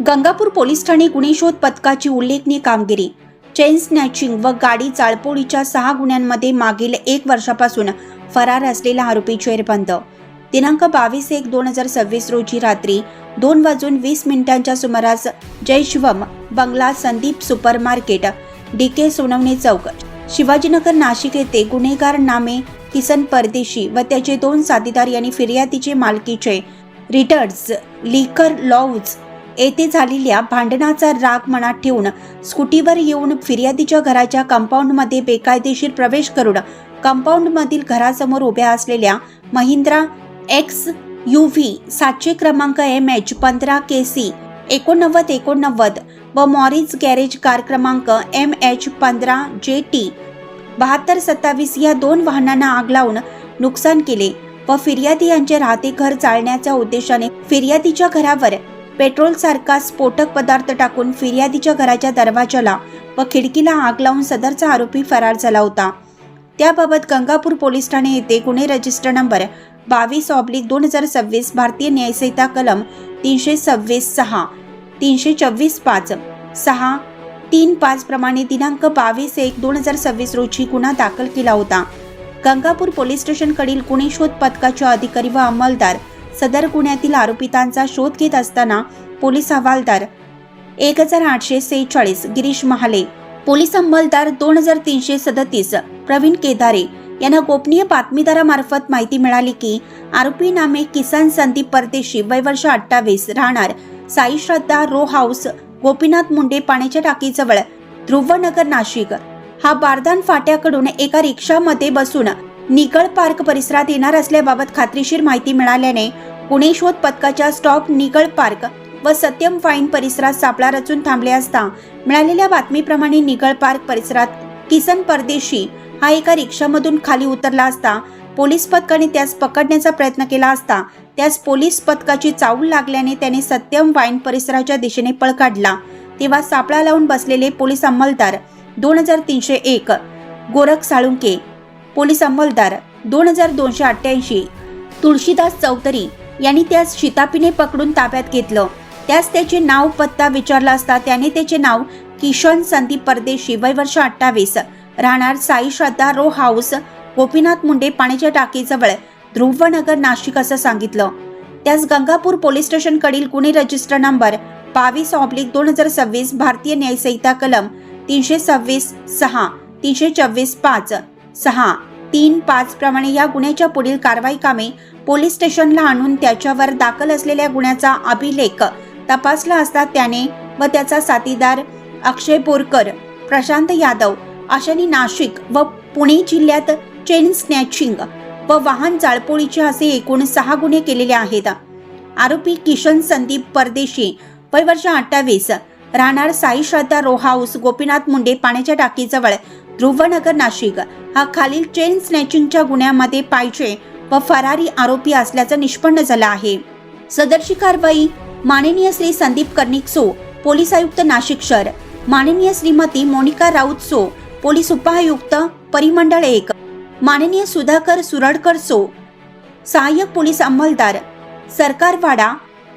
Gangapur police Thane गुन्हे शोध पथकाची उल्लेखनीय कामगिरी. चेन स्नॅचिंग व गाडी चाळपोळीच्या सहा गुन्ह्यांमध्ये मागील एक वर्षापासून फरार असलेला आरोपी चेरबंद दिनांक बावीस एक दोन हजार सव्वीस रोजी रात्री दोन वाजून वीस मिनिटांच्या सुमारास जयशिवम बंगला Sandeep super market D K Sonawane चौक शिवाजीनगर नाशिक येथे गुन्हेगार नामे किसन परदेशी व त्याचे दोन साथीदार यांनी फिर्यादीचे मालकीचे रिटर्स लिकर लॉज येथे झालेल्या भांडणाचा राग मनात ठेवून स्कूटीवर येऊन फिर्यादीच्या घराच्या कंपाऊंडमध्ये बेकायदेशीर प्रवेश करून कंपाऊंडमधील घरासमोर उभ्या असलेल्या महिंद्रा एक्स यू व्ही सातशे क्रमांक एम एच पंधरा के सी एकोणनव्वद एकोणनव्वद व मॉरिस गॅरेज कार क्रमांक एम एच पंधरा जे टी. बहात्तर सत्तावीस या दोन वाहनांना आग लावून नुकसान केले व फिर्यादी यांचे राहते घर चालण्याच्या उद्देशाने फिर्यादीच्या घरावर पेट्रोल सारखा स्फोटक पदार्थ टाकून फिर्यादीच्या घराच्या दरवाजाला व खिडकीला आग लावून सदरचा आरोपी फरार झाला होता. त्याबाबत गंगापूर पोलीस ठाणे येथे गुन्हे रजिस्टर नंबर बावीस ऑब्लिक दोन हजार सव्वीस भारतीय न्यायसंहिता कलम तीनशे सव्वीस सहा तीनशे चव्वीस पाच सहा तीन पाच प्रमाणे दिनांक बावीस एक दोन हजार सव्वीस रोजी गुन्हा दाखल केला होता. गंगापूर पोलीस स्टेशनकडील गुन्हे शोध पथकाच्या अधिकारी व अंमलदार सदर गुन्ह्यातील आरोपितांचा शोध घेत असताना पोलीस हवालदार एक हजार आठशे सेहेचाळीस गिरीश महाले पोलीस अंमलदार दोन हजार तीनशे सदतीस प्रवीण केदारे यांना गोपनीय बातमीदारामार्फत माहिती मिळाली की आरोपी नामे किसान संदीप परदेशी वय वर्ष अठ्ठावीस राहणार साई श्रद्धा रो हाऊस गोपीनाथ मुंडे पाण्याच्या टाकीजवळ ध्रुवनगर नाशिक. हा बारदान फाट्याकडून एका रिक्षामध्ये बसून निगळ पार्क परिसरात येणार असल्याबाबत खात्रीशीर माहिती मिळाल्याने पुणे शोध पथकाच्या स्टॉप निगळ पार्क व सत्यम फाईन परिसरात सापळा रचून थांबले असता मिळालेल्या बातमीप्रमाणे निगळ पार्क परिसरात किसन परदेशी हा एका रिक्षामधून खाली उतरला असता पोलीस पथकाने त्यास पकडण्याचा प्रयत्न केला असता त्यास पोलीस पथकाची चावल लागल्याने त्याने सत्यम वाईन परिसराच्या दिशेने पळ काढला. तेव्हा सापळा लावून बसलेले पोलीस अंमलदार दोन हजार तीनशे एक गोरख साळुंके पोलीस अंमलदार दोन हजार दोनशे अठ्ठ्याऐंशी तुळशीदास चौधरी यांनी त्यास शितापीने पकडून ताब्यात घेतलं. त्यास त्याचे नाव पत्ता विचारला असता त्याने त्याचे नाव किशन संदीप परदेशी वय वर्ष अठ्ठावीस राहणार साई श्रद्धा रो हाऊस गोपीनाथ मुंडे पाण्याच्या टाकीजवळ ध्रुवनगर नाशिक असं सांगितलं. त्यास गंगापूर पोलीस स्टेशनकडील गुन्हे रजिस्टर नंबर बावीस ऑब्लिक दोन हजार सव्वीस भारतीय न्यायसंहिता कलम तीनशे सव्वीस सहा तीनशे चव्वीस पाच सहा तीन पाच प्रमाणे या गुन्ह्याच्या पुढील कारवाई कामे पोलीस स्टेशनला आणून त्याच्यावर दाखल असलेल्या गुन्ह्याचा अभिलेख तपासला असता त्याने व त्याचा साथीदार अक्षय बोरकर प्रशांत यादव अशांनी नाशिक व पुणे जिल्ह्यात चेन स्नॅचिंग व वाहन जाळपोळीचे असे एकूण सहा गुन्हे केलेले आहेत. आरोपी किशन संदीप परदेशी वय वर्ष अठ्ठावीस राहणार साई श्रद्धा रो हाऊस गोपीनाथ मुंडे पाण्याच्या टाकीजवळ ध्रुवनगर नाशिक. हा खालील चेन स्नॅचिंगच्या गुन्ह्यामध्ये पाहिजे व फरारी आरोपी असल्याचं निष्पन्न झालं आहे. सदरची कारवाई माननीय श्री संदीप कर्णिक सो पोलीस आयुक्त नाशिक शहर. माननीय श्रीमती मोनिका राऊत सो पोलीस उपायुक्त परिमंडळ एक. माननीय सुधाकर सुरडकर सो सहाय्यक पोलीस अंमलदार सरकारवाडा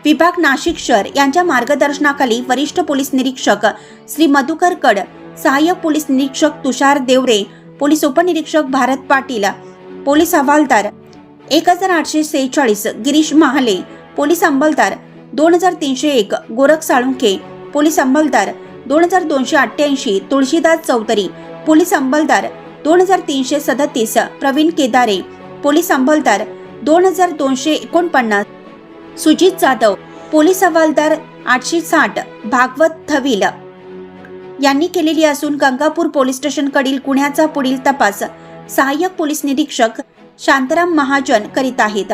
विभाग नाशिक शहर यांच्या मार्गदर्शनाखाली वरिष्ठ पोलीस निरीक्षक श्री मधुकर कड सहाय्यक पोलीस निरीक्षक तुषार देवरे पोलीस उपनिरीक्षक भारत पाटील पोलीस हवालदार एक हजार आठशे सेहेचाळीस गिरीश महाले पोलीस अंमलदार दोन हजार तीनशे एक गोरख साळुंखे पोलीस अंमलदार दोन हजार दोनशे अठ्ठ्याऐंशी तुळशीदास चौधरी पोलीस अंमलदार दोन हजार तीनशे सदतीस प्रवीण केदारे पोलीस अंमलदार दोन हजार दोनशे एकोणपन्नास सुजित जाधव पोलीस हवालदार आठशे साठ भागवत थविल. यांनी केलेली असून गंगापूर पोलीस स्टेशनकडील गुन्ह्याचा पुढील तपास सहाय्यक पोलीस निरीक्षक शांताराम महाजन करीत आहेत.